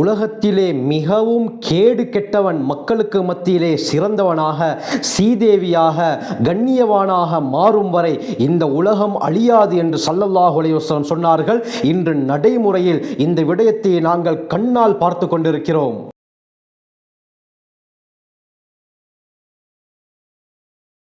உலகத்திலே மிகவும் கேடு கெட்டவன் மக்களுக்கு மத்தியிலே சிறந்தவனாக சீதேவியாக கண்ணியவானாக மாறும் வரை இந்த உலகம் அழியாது என்று சல்லல்லாஹு சொன்னார்கள். இன்று நடைமுறையில் இந்த விடயத்தை நாங்கள் கண்ணால் பார்த்து கொண்டிருக்கிறோம்.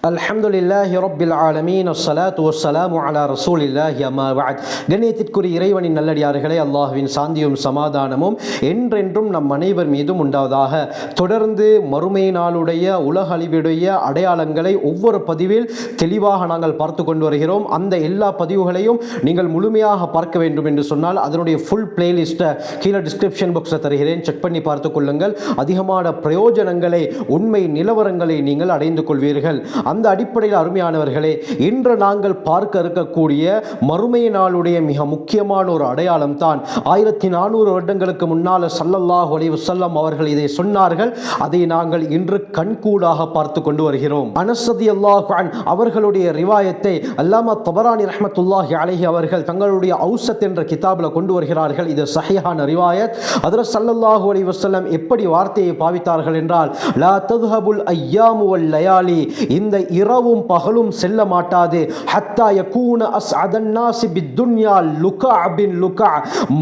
அல்ஹம்துலில்லாஹி ரப்பில் ஆலமீன். அஸ்ஸலாத்து வஸ்ஸலாமு அலா ரசூலில்லாஹி அம்மா பஅத் கண்ணியத்திற்குரிய இறைவனின் நல்லடியார்களே அல்லாஹ்வின் சாந்தியும் சமாதானமும் என்றென்றும் நம் அனைவர் மீதும் உண்டாவதாக. தொடர்ந்து மறுமை நாளுடைய உலக அழிவுடைய அடையாளங்களை ஒவ்வொரு பதிவில் தெளிவாக நாங்கள் பார்த்து கொண்டு வருகிறோம். அந்த எல்லா பதிவுகளையும் நீங்கள் முழுமையாக பார்க்க வேண்டும் என்று சொன்னால் அதனுடைய ஃபுல் பிளேலிஸ்ட்டை கீழே டிஸ்கிரிப்ஷன் பாக்ஸில் தருகிறேன். செக் பண்ணி பார்த்து கொள்ளுங்கள். அதிகமான பிரயோஜனங்களை உண்மை நிலவரங்களை நீங்கள் அடைந்து கொள்வீர்கள். அந்த அடிப்படையில் அருமையானவர்களே இன்று நாங்கள் பார்க்க இருக்கக்கூடிய மறுமை நாளுடைய மிக முக்கியமான ஒரு அடையாளம் தான். ஆயிரத்தி நானூறு வருடங்களுக்கு முன்னால் சல்லல்லாஹ் ஒலிவு செல்லம் அவர்கள் இதை சொன்னார்கள். அதை நாங்கள் இன்று கண்கூடாக பார்த்து கொண்டு வருகிறோம். அனசதி அல்லாஹ் அவர்களுடைய ரிவாயத்தை அல்லாமா தபரானி ரஹமத்துல்லாஹி அலஹி அவர்கள் தங்களுடைய ஔசத் என்ற கிதாபில் கொண்டு வருகிறார்கள். இது சஹிஹான ரிவாயத். அதில் சல்லல்லாஹு அலி வசல்லம் எப்படி வார்த்தையை பாவித்தார்கள் என்றால் லா ததுஹபுல் ஐயாமு வல் லயாலி. இந்த இரவும் பகலும் செல்ல மாட்டாது. ஹத்தா யகூன அஸ் அதன்னாசி பித்துன்யா லுகா பின் லுகா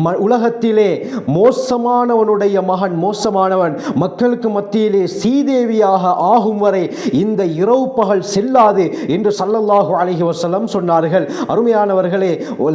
ம- உலகத்திலே மோசமானவனுடைய மகன் மோசமானவன் மக்களுக்கு மத்தியிலே சீதேவியாக ஆகும் வரை இந்த இரவு பகல் செல்லாது என்று சல்லல்லாஹு அலஹி வசலம் சொன்னார்கள். அருமையானவர்களே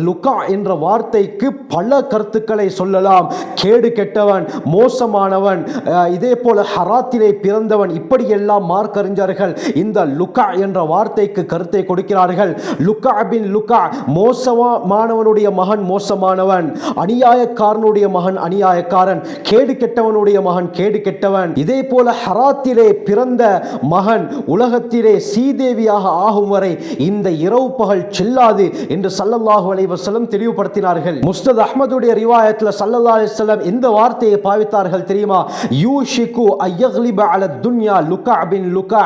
லுகா என்ற வார்த்தைக்கு பல கருத்துக்களை சொல்லலாம். கேடு கெட்டவன் மோசமானவன் அஹ், இதே போல ஹராத்திலே பிறந்தவன் இப்படியெல்லாம் மார்க்கறிஞர்கள் இந்த லுக் லுக்கா என்ற வார்த்தைக்கு கருத்தை கொடுக்கிறார்கள். லுக்கா பின் லுக்கா மோசமானவனுடைய மகன் மோசமானவன். அநியாயக்காரனுடைய மகன் அநியாயக்காரன். கேடு கெட்டவனுடைய மகன் கேடு கெட்டவன். இதே போல ஹராத்திலே பிறந்த மகன் உலகத்திலே சீதேவியாக ஆகும் வரை இந்த இரவு பகல் செல்லாது என்று சல்லல்லாஹு அலைவசலம் தெளிவுபடுத்தினார்கள். முஸ்தத் அஹமதுடைய ரிவாயத்தில் சல்லல்லா அலிஸ்லம் இந்த வார்த்தையை பாவித்தார்கள் தெரியுமா? யூஷிகு ஐயக்லிப அல துன்யா லுகா பின் லுகா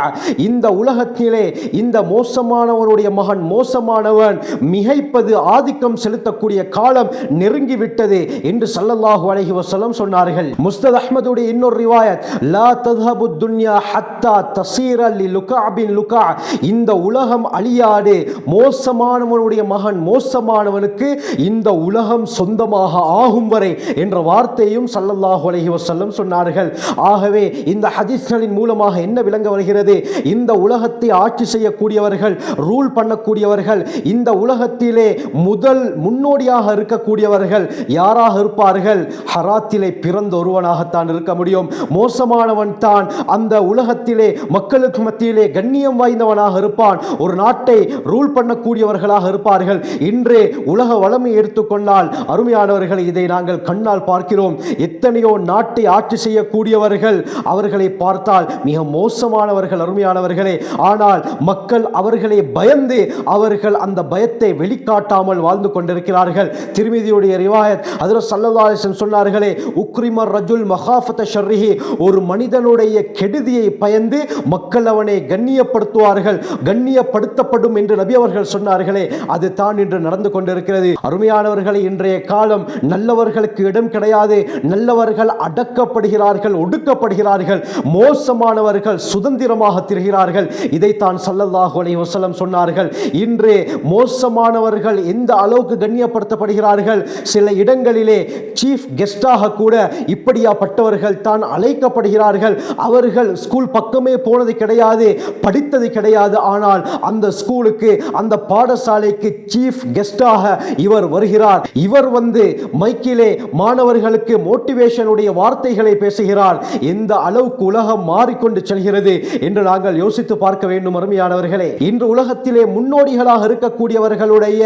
இந்த உலகத்தில் வாழ்க்கையிலே இந்த மோசமானவனுடைய மகன் மோசமானவன் மிகைப்பது ஆதிக்கம் செலுத்தக்கூடிய காலம் நெருங்கி விட்டது என்று சல்லல்லாஹு அலஹி வசலம் சொன்னார்கள். முஸ்தத் அஹமதுடைய இன்னொரு ரிவாயத் லா தத்ஹபு துன்யா ஹத்தா தசீர் அலி லுகா பின் லுகா. இந்த உலகம் அழியாது. மோசமானவனுடைய மகன் மோசமானவனுக்கு இந்த உலகம் சொந்தமாக ஆகும் வரை என்ற வார்த்தையும் சல்லல்லாஹு அலஹி வசல்லம் சொன்னார்கள். ஆகவே இந்த ஹதீஸ்களின் மூலமாக என்ன விளங்க வருகிறது? இந்த உலகத்தை ஆட்சி செய்யக்கூடியவர்கள் ரூல் பண்ணக்கூடியவர்கள் இந்த உலகத்திலே முதல் முன்னோடியாக இருக்கக்கூடியவர்கள் யாராக இருப்பார்கள்? ஹராத்திலே பிறந்த ஒருவனாகத்தான் இருக்க முடியும். மோசமானவன் தான் அந்த உலகத்திலே மக்களுக்கு மத்தியிலே கண்ணியம் வாய்ந்தவனாக இருப்பான். ஒரு நாட்டை ரூல் பண்ணக்கூடியவர்களாக இருப்பார்கள். இன்றே உலக வளமை எடுத்துக்கொண்டால் அருமையானவர்கள் இதை நாங்கள் கண்ணால் பார்க்கிறோம். எத்தனையோ நாட்டை ஆட்சி செய்யக்கூடியவர்கள் அவர்களை பார்த்தால் மிக மோசமானவர்கள் அருமையானவர்களே. ஆனால் ஆனால் மக்கள் அவர்களை பயந்து அவர்கள் அந்த பயத்தை வெளிக்காட்டாமல் வாழ்ந்து கொண்டிருக்கிறார்கள். திருமதியுடைய ரிவாயத் அதில் சல்லதாசன் சொன்னார்களே உக்ரிமர் ரஜுல் மகாஃபத ஷர்ரிஹி. ஒரு மனிதனுடைய கெடுதியை பயந்து மக்கள் அவனை கண்ணியப்படுத்துவார்கள் கண்ணியப்படுத்தப்படும் என்று நபி அவர்கள் சொன்னார்களே அது தான் இன்று நடந்து கொண்டிருக்கிறது. அருமையானவர்களை இன்றைய காலம் நல்லவர்களுக்கு இடம் கிடையாது நல்லவர்கள் அடக்கப்படுகிறார்கள் ஒடுக்கப்படுகிறார்கள் மோசமானவர்கள் சுதந்திரமாக திரிகிறார்கள். இதைத்தான் சல்லல்லாஹு அலைஹி சொன்னார்கள். இன்று மோசமானவர்கள் எந்த அளவுக்கு கண்ணியப்படுத்தப்படுகிறார்கள்? சில இடங்களிலே சீஃப் கெஸ்டாக கூட இப்படியாப்பட்டவர்கள் தான் அழைக்கப்படுகிறார்கள். அவர்கள் ஸ்கூல் பக்கமே போனது கிடையாது படித்தது கிடையாது. ஆனால் அந்த ஸ்கூலுக்கு அந்த பாடசாலைக்கு சீஃப் கெஸ்டாக இவர் வருகிறார். இவர் வந்து மைக்கிலே மாணவர்களுக்கு மோட்டிவேஷனுடைய வார்த்தைகளை பேசுகிறார். எந்த அளவுக்கு உலகம் மாறிக்கொண்டு செல்கிறது என்று நாங்கள் யோசித்து பார்க்க வேண்டும் அருமையானவர்களே. இன்று உலகத்திலே முன்னோடிகளாக இருக்கக்கூடியவர்களுடைய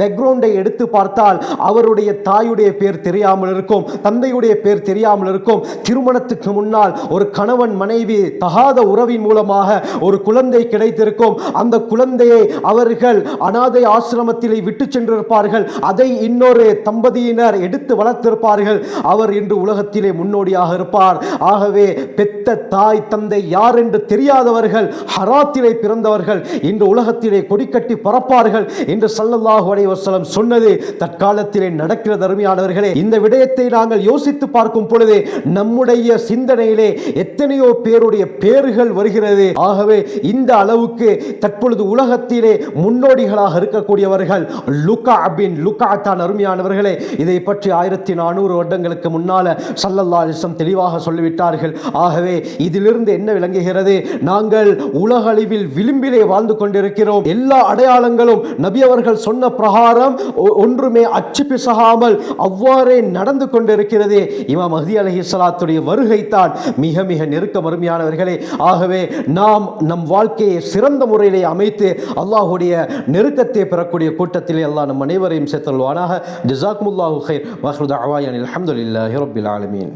பேக்ரவுண்டை எடுத்து பார்த்தால் அவருடைய தாயுடைய பேர் தெரியாமல் இருக்கும் தந்தையுடைய பேர் தெரியாமல் இருக்கும். திருமணத்துக்கு முன்னால் ஒரு கணவன் மனைவி தகாத உறவின் மூலமாக ஒரு குழந்தை கிடைத்திருக்கும். அந்த குழந்தையை அவர்கள் அனாதை ஆசிரமத்திலே விட்டு சென்றிருப்பார்கள். அதை இன்னொரு தம்பதியினர் எடுத்து வளர்த்திருப்பார்கள். அவர் இன்று உலகத்திலே முன்னோடியாக இருப்பார். ஆகவே பெத்த தாய் தந்தை யார் என்று தெரியாதவர்கள் ஹராத் ஜமாத்திலே பிறந்தவர்கள் இந்த உலகத்திலே கொடிக்கட்டி பறப்பார்கள் என்று சல்லல்லாஹு அலைவசலம் சொன்னது தற்காலத்திலே நடக்கிறது அருமையானவர்களே. இந்த விடயத்தை நாங்கள் யோசித்து பார்க்கும் பொழுது நம்முடைய சிந்தனையிலே எத்தனையோ பேருடைய பேர்கள் வருகிறது. ஆகவே இந்த அளவுக்கு தற்பொழுது உலகத்திலே முன்னோடிகளாக இருக்கக்கூடியவர்கள் லுகா பின் லுகா தான் அருமையானவர்களே. இதை பற்றி ஆயிரத்தி நானூறு வருடங்களுக்கு முன்னால சல்லல்லா தெளிவாக சொல்லிவிட்டார்கள். ஆகவே இதிலிருந்து என்ன விளங்குகிறது? நாங்கள் உலக பேரழிவில் விளிம்பிலே வாழ்ந்து கொண்டிருக்கிறோம். எல்லா அடையாளங்களும் நபி அவர்கள் சொன்ன பிரகாரம் ஒ- ஒன்றுமே அச்சு பிசகாமல் அவ்வாறே நடந்து கொண்டிருக்கிறதே. இமாம் மஹதி அலஹி சலாத்துடைய வருகை தான் மிக மிக நெருக்கம் அருமையானவர்களே ஆகவே நாம் நம் வாழ்க்கையை சிறந்த முறையிலே அமைத்து அல்லாஹுடைய நெருக்கத்தை பெறக்கூடிய கூட்டத்திலே அல்லாஹ் நம் அனைவரையும் சேர்த்தல்வானாக ஜிசாக்முல்லாஹு ஹைர் வஹ்ருத் அவாயன் அலமதுல்லாஹி ரபில் ஆலமீன்.